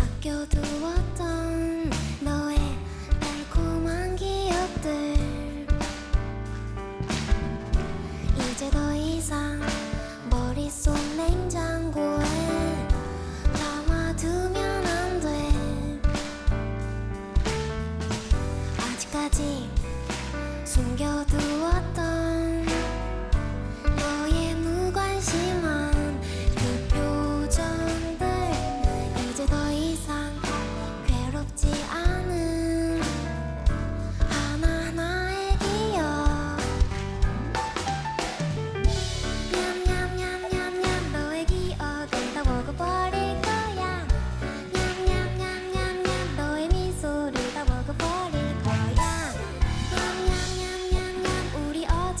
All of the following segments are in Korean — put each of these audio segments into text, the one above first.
아껴두었던 너의 달콤한 기억들. 이제 더 이상 머릿속 냉장고에 담아두면 안 돼. 아직까지 숨겨두었던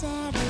said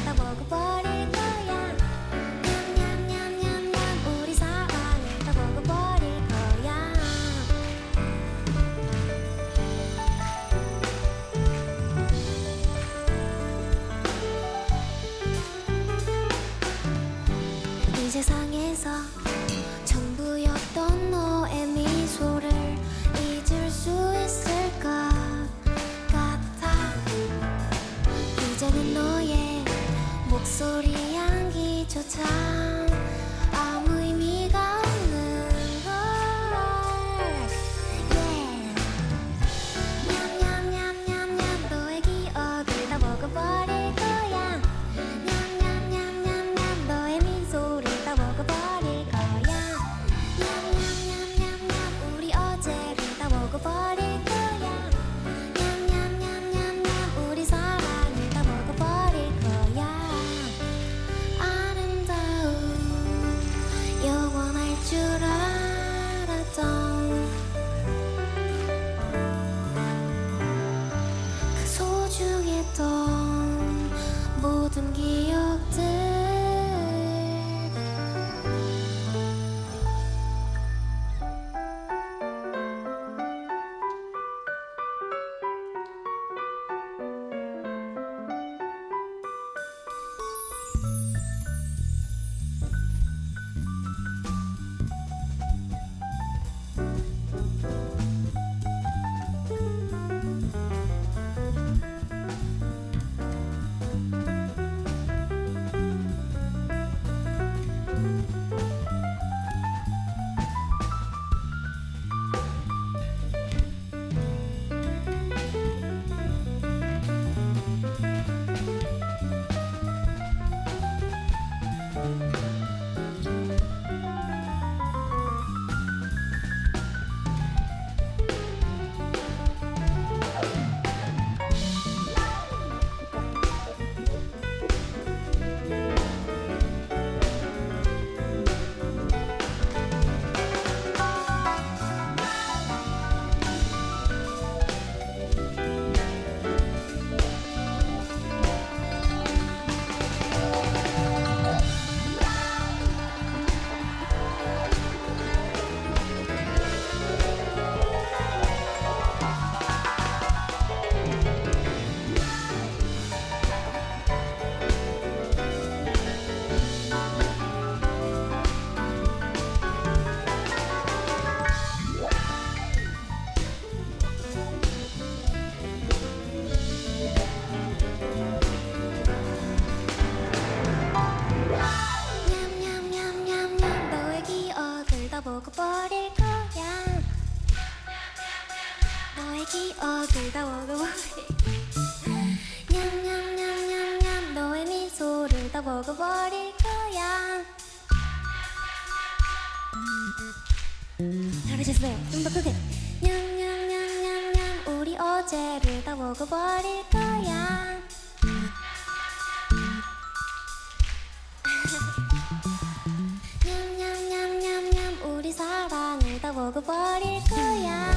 다 먹어버릴 거야. 너의 기억을 다 먹어버릴. 냠냠냠냠냠. 너의 미소를 다 먹어버릴 거야. 잘하셨어요? 좀 더 크게. 냠냠냠냠냠. 우리 어제를 다 먹어버릴 거야 먹어버릴 거야